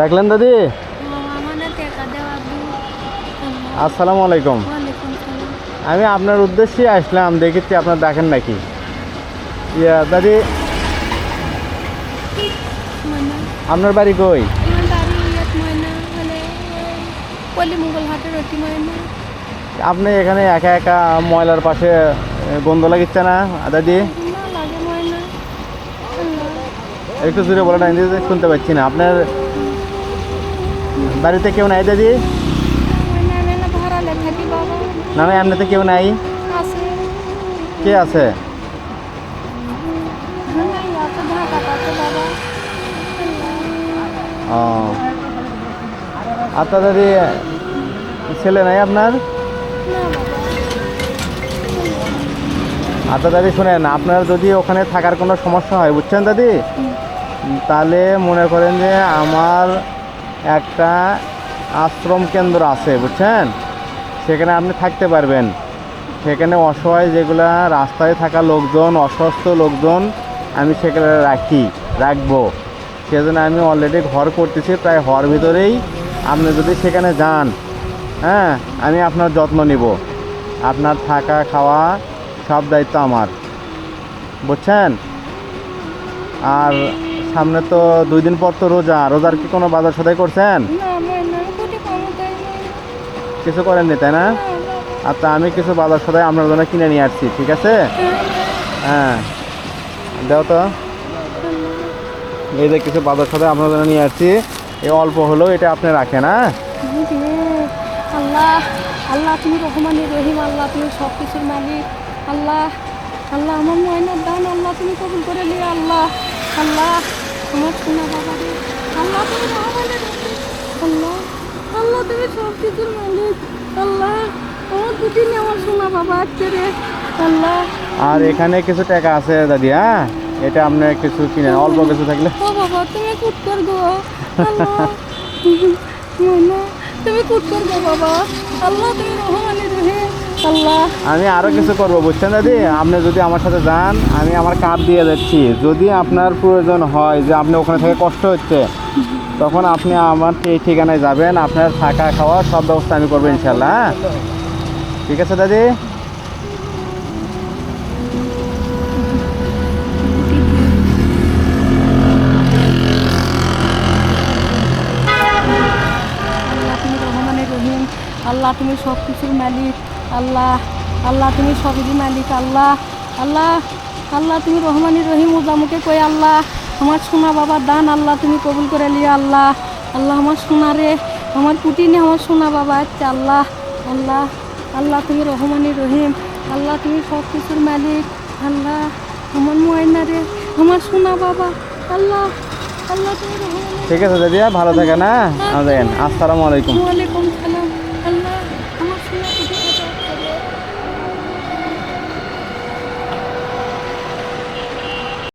ডাকলেন দাদি? দেওয়া আসসালামু আলাইকুম। আমি আপনার উদ্দেশ্যে আসলাম দেখেছি আপনার দেখেন নাকি। ইয়া দাদি আপনার বাড়ি কই? আপনি এখানে একা একা ময়লার পাশে গন্ধ লাগিচ্ছে না দাদি? না একটু জোরে বলেন আমি শুনতে পাচ্ছি না। আপনার বাড়িতে কেউ নাই দাদি? না এমনিতে কেউ নাই? কে আছে? ও। আচ্ছা দাদি ছেলে নাই আপনার? আচ্ছা দাদি শুনেন আপনার যদি ওখানে থাকার কোনো সমস্যা হয় বুঝছেন দাদি? তাহলে মনে করেন যে আমার একটা আশ্রম কেন্দ্র আছে, বুঝছেন? সেখানে আপনি থাকতে পারবেন। সেখানে অসহায় যেগুলা রাস্তায় থাকা লোকজন, অসুস্থ লোকজন, আমি সেখানে রাখি, রাখব। সেজন্য আমি অলরেডি ঘর করতেছি, প্রায় হওয়ার ভিতরেই আপনি যদি সেখানে যান হ্যাঁ আমি আপনার যত্ন নিব। আপনার থাকা, খাওয়া সব দায়িত্ব আমার, বুঝছেন? আর সামনে তো দুই দিন পর তো রোজা। রোজার কি কোনো বাজার সদাই করছেন? কিছু করেননি তাই না? আচ্ছা আমি কিছু বাজার সদাই আপনার জন্য কিনে নিয়ে আসছি ঠিক আছে? হ্যাঁ দাও তো। এই যে কিছু বাজার সদাই আপনার জন্য নিয়ে আসছি। এই অল্প হলেও এটা আপনি রাখেন হ্যাঁ? আল্লাহ আল্লাহ তুমি রহমানি রহিম আল্লাহ তুমি সব কিছুর মালিক। আল্লাহ আল্লাহ আমার ময়নার দান আল্লাহ তুমি কবুল করে নিয়ে আল্লাহ আল্লাহ। আমার সোনা বাবা রে আল্লাহ তুমি রহমানি আল্লাহ আল্লাহ তুমি সব কিছুর মালিক আল্লাহ আমার দুটি আমার সোনা বাবা আছে রে আল্লাহ আর এখানে কিছু টাকা আছে দাদি হ্যাঁ? এটা আপনি কিছু কিনেন অল্প কিছু থাকলে। ও বাবা তুমি কুট কর গো। আল্লাহ। তুমি কুট কর গো বাবা। আল্লাহ তুমি রহমানি আমি আরও কিছু করব বুঝছেন দাদি? আপনি যদি আমার সাথে যান আমি আমার কাপ দিয়ে যাচ্ছি যদি আপনার প্রয়োজন হয় যে আপনি ওখানে থেকে কষ্ট হচ্ছে তখন আপনি আমার এই ঠিকানায় যাবেন আপনার থাকা খাওয়া সব ব্যবস্থা আমি করব ইনশাল্লাহ হ্যাঁ? ঠিক আছে দাদি? আল্লাহ তুমি সব কিছুর মালিক। আল্লাহ আল্লাহ তুমি সবেরই মালিক আল্লাহ আল্লাহ আল্লাহ তুমি রহমানি রহিম উজামুকে কই আল্লাহ আমার সোনা বাবার দান আল্লাহ তুমি কবুল করে লিয়া আল্লাহ আল্লাহ আমার সোনা রে আমার কুটিনে আমার সোনা বাবা আছে আল্লাহ আল্লাহ আল্লাহ তুমি রহমানি রহিম আল্লাহ তুমি সব কিছুর মালিক আল্লাহ আমার ময়না রে আমার সোনা বাবা আল্লাহ আল্লাহ তুমি রহমানি ঠিক আছে দাদি হ্যাঁ? ভালো থাকেন হ্যাঁ? দেখেন আসসালামু আলাইকুম। ওয়ালাইকুম সালাম।